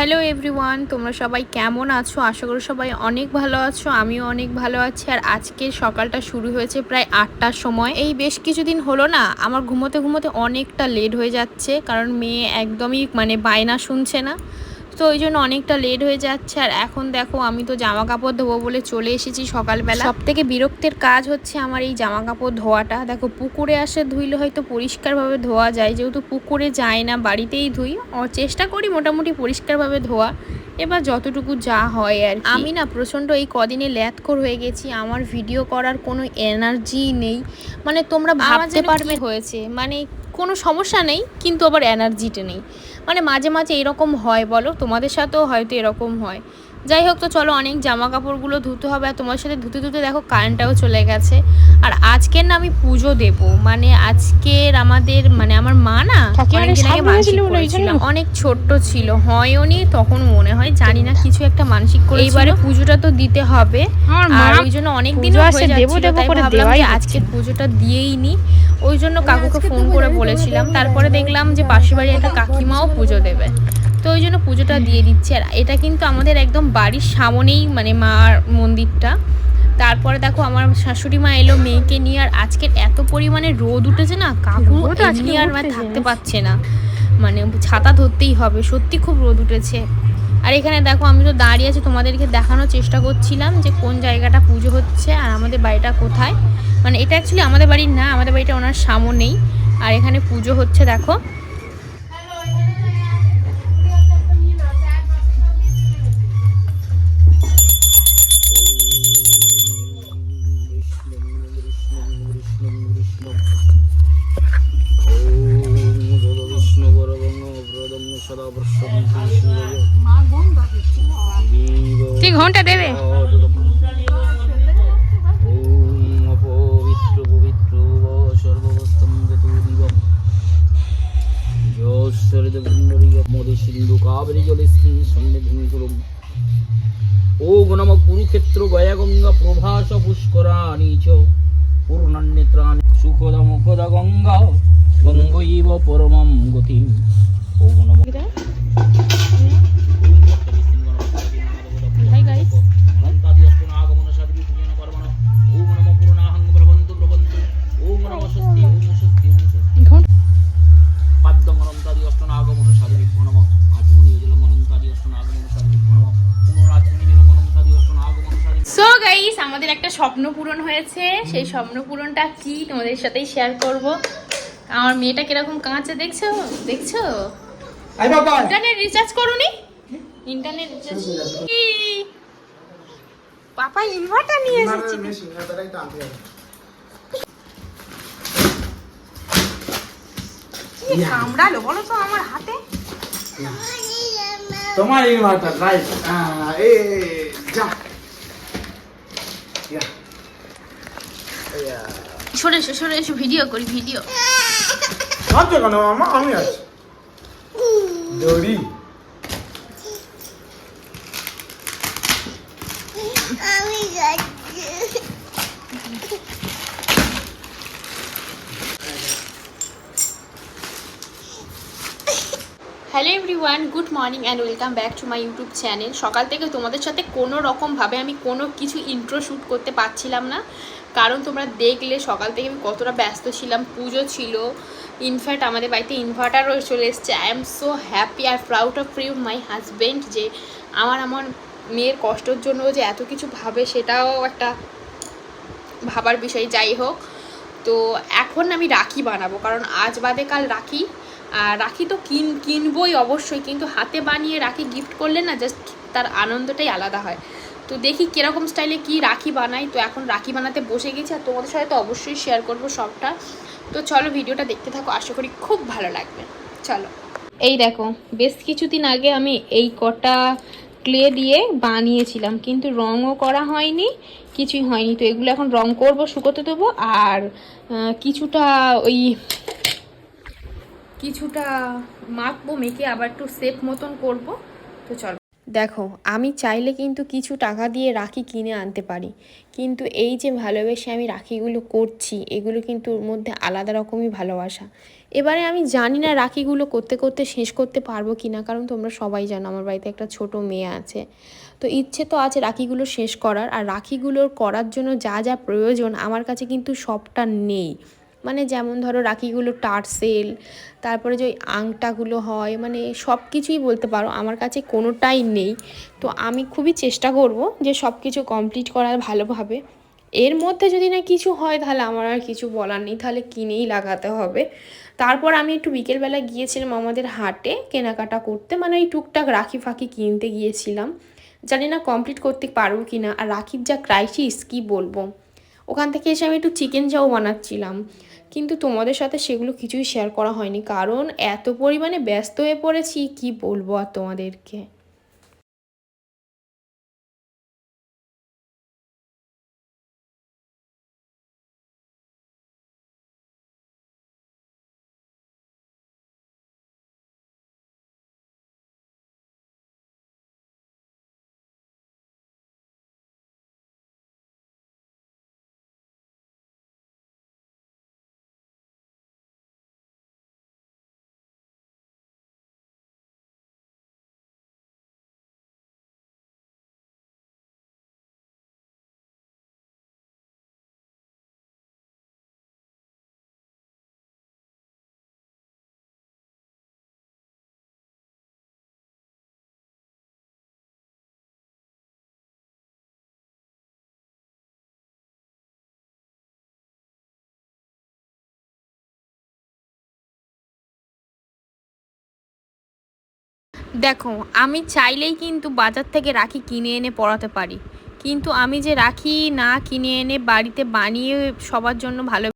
Hello everyone, তোমরা সবাই কেমন আছো? আশা করি সবাই অনেক ভালো আছো, আমিও অনেক ভালো আছি। আর আজকে সকালটা শুরু হয়েছে প্রায় আটটার সময়। এই বেশ কিছুদিন হলো না, আমার ঘুমোতে ঘুমোতে অনেকটা লেট হয়ে যাচ্ছে, কারণ মেয়ে একদমই মানে বায়না শুনছে না। তো ওই জন্য অনেকটা লেট হয়ে যাচ্ছে। আর এখন দেখো আমি তো জামা কাপড় ধোবো বলে চলে এসেছি সকালবেলা। সব থেকে বিরক্তের কাজ হচ্ছে আমার এই জামা কাপড় ধোয়াটা। দেখো পুকুরে আসে ধুইলে হয়তো পরিষ্কারভাবে ধোয়া যায়। যেহেতু পুকুরে যায় না বাড়িতেই ধুই। চেষ্টা করি মোটামুটি পরিষ্কারভাবে ধোয়া। এবার যতটুকু যা হয় আর আমি না প্রচণ্ড এই কদিনে ল্যাথকর হয়ে গেছি। আমার ভিডিও করার কোনো এনার্জি নেই। মানে তোমরা ভাবতে পারবে হয়েছে। মানে কোনো সমস্যা নেই কিন্তু আবার এনার্জিটা নেই। মানে মাঝে মাঝে এরকম হয় বলো? তোমাদের সাথেও হয়তো এরকম হয়। যাই হোক তো চলো অনেক জামা কাপড়গুলো ধুতে হবে আর তোমার সাথে ধুতে ধুতে দেখো কারেন্টটাও চলে গেছে আর আজকের না আমি পুজো দেব মানে আজকের আমাদের মানে আমার মা না অনেক ছোট্ট ছিল হয়ওনি তখন মনে হয় জানি না কিছু একটা মানসিক করে এবারে পুজোটা তো দিতে হবে আর ওই জন্য অনেক দিন হয়ে যাচ্ছিল তাই ভাবলাম যে আজকের পুজোটা দিয়েই নি ওই জন্য কাকুকে ফোন করে বলেছিলাম তারপরে দেখলাম যে পাশের বাড়ি একটা কাকিমাও পুজো দেবে তো ওই জন্য পুজোটা দিয়ে দিচ্ছে। আর এটা কিন্তু আমাদের একদম বাড়ির সামনেই মানে মার মন্দিরটা। তারপরে দেখো আমার শাশুড়ি মা এলো মেয়েকে নিয়ে আর আজকের এত পরিমাণে রোদ উঠেছে না কাকু এমনি আর মানে থাকতে? পারছে না। মানে ছাতা ধরতেই হবে সত্যি খুব রোদ উঠেছে। আর এখানে দেখো আমি তো দাঁড়িয়ে আছি তোমাদেরকে দেখানোর চেষ্টা করছিলাম যে কোন জায়গাটা পুজো হচ্ছে আর আমাদের বাড়িটা কোথায়। মানে এটা অ্যাকচুয়ালি আমাদের বাড়ির না আমাদের বাড়িটা ওনার সামনেই। আর এখানে পুজো হচ্ছে দেখো। তুই ঘণ্টা দেবে ও নম কুরুক্ষেত্র পুষ্করাণী চ পূর্ণান্যত্রাণি সুখদ গঙ্গা গঙ্গৈব পরমম গতিম। ও নম সো গাইস আমাদের একটা স্বপ্ন পূরণ হয়েছে। সেই স্বপ্ন পূরণটা কি তোমাদের সাথেই শেয়ার করব। আমার মেয়েটা কীরকম কাঁচে দেখছ? দেখছ? ইন্টারনেট রিচার্জ করুনি? ইন্টারনেট রিচার্জ পাপা ইনভার্টার নিয়ে এসেছে। কামড়ালো বলো তো আমার হাতে। তোমার ইনভার্টার রাইট এ যা। সরে এসো সরে এসো ভিডিও করি ভিডিও। ভাবছ কেন? মামা আমি আছি। দড়ি। Hello everyone good morning and welcome back to my YouTube channel সকাল থেকে তোমাদের সাথে কোনো রকমভাবে আমি কোনো কিছু ইন্ট্রো শ্যুট করতে পারছিলাম না। কারণ তোমরা দেখলে সকাল থেকে আমি কতটা ব্যস্ত ছিলাম, পুজো ছিল। ইনফ্যাক্ট আমাদের বাড়িতে ইনভার্টারও চলে এসছে। I am so happy R proud of you my husband যে আমার আমার মেয়ের কষ্টের জন্য যে এত কিছু ভাবে সেটাও একটা ভাবার বিষয়। যাই হোক, তো এখন আমি রাখি বানাবো, কারণ আজ বাদে কাল রাখি। আর রাখি তো কিন, কিনবই অবশ্যই, কিন্তু হাতে বানিয়ে রাখি গিফট করলে না জাস্ট তার আনন্দটাই আলাদা হয়। তো দেখি কীরকম স্টাইলে কি রাখি বানাই। তো এখন রাখি বানাতে বসে গেছি আর তোমাদের সাথে তো অবশ্যই শেয়ার করব সবটা। তো চলো ভিডিওটা দেখতে থাকো, আশা করি খুব ভালো লাগবে। চলো। এই দেখো, বেশ কিছুদিন আগে আমি এই কটা ক্লে দিয়ে বানিয়েছিলাম, কিন্তু রঙও করা হয়নি, কিছুই হয়নি। তো এগুলো এখন রং করব, শুকোতে দেবো আর কিছুটা ওই কিছুটা মাখবো, মেখে আবার একটু সেফ মতন করব। তো চলো। দেখো, আমি চাইলে কিন্তু কিছু টাকা দিয়ে রাখি কিনে আনতে পারি। কিন্তু এই যে ভালোবেসে আমি রাখিগুলো করছি, এগুলো কিন্তু ওর মধ্যে আলাদা রকমই ভালোবাসা। এবারে আমি জানি না রাখিগুলো করতে করতে শেষ করতে পারব কি না কারণ তোমরা সবাই জানো আমার বাড়িতে একটা ছোট মেয়ে আছে। তো ইচ্ছে তো আছে রাখিগুলো শেষ করার, আর রাখিগুলোর করার জন্য যা যা প্রয়োজন আমার কাছে কিন্তু সবটা নেই। মানে যেমন ধরো রাখিগুলো টার্সেল, তারপরে যে ওই আংটাগুলো হয় মানে সব কিছুই বলতে পারো, আমার কাছে কোনোটাই নেই। তো আমি খুবই চেষ্টা করব যে সব কিছু কমপ্লিট করার ভালোভাবে। এর মধ্যে যদি না কিছু হয় তাহলে আমার আর কিছু বলার নেই, তাহলে কিনেই লাগাতে হবে। তারপর আমি একটু বিকেলবেলা গিয়েছিলাম আমাদের হাটে কেনাকাটা করতে মানে ওই টুকটাক রাখি ফাঁকি কিনতে গিয়েছিলাম। জানি না কমপ্লিট করতে পারব কি না আর রাখির যা ক্রাইসিস কী বলব? ওখান থেকে এসে আমি একটু চিকেন চাও বানাচ্ছিলাম। কিন্তু তোমাদের সাথে সেগুলো কিছুই শেয়ার করা হয়নি। কারণ এত পরিমাণে ব্যস্ত হয়ে পড়েছি, কি বলব আর তোমাদেরকে? দেখো, আমি চাইলেই কিন্তু বাজার থেকে রাখি কিনে এনে পড়াতে পারি। কিন্তু আমি যে রাখি না কিনে এনে বাড়িতে বানিয়ে সবার জন্য ভালো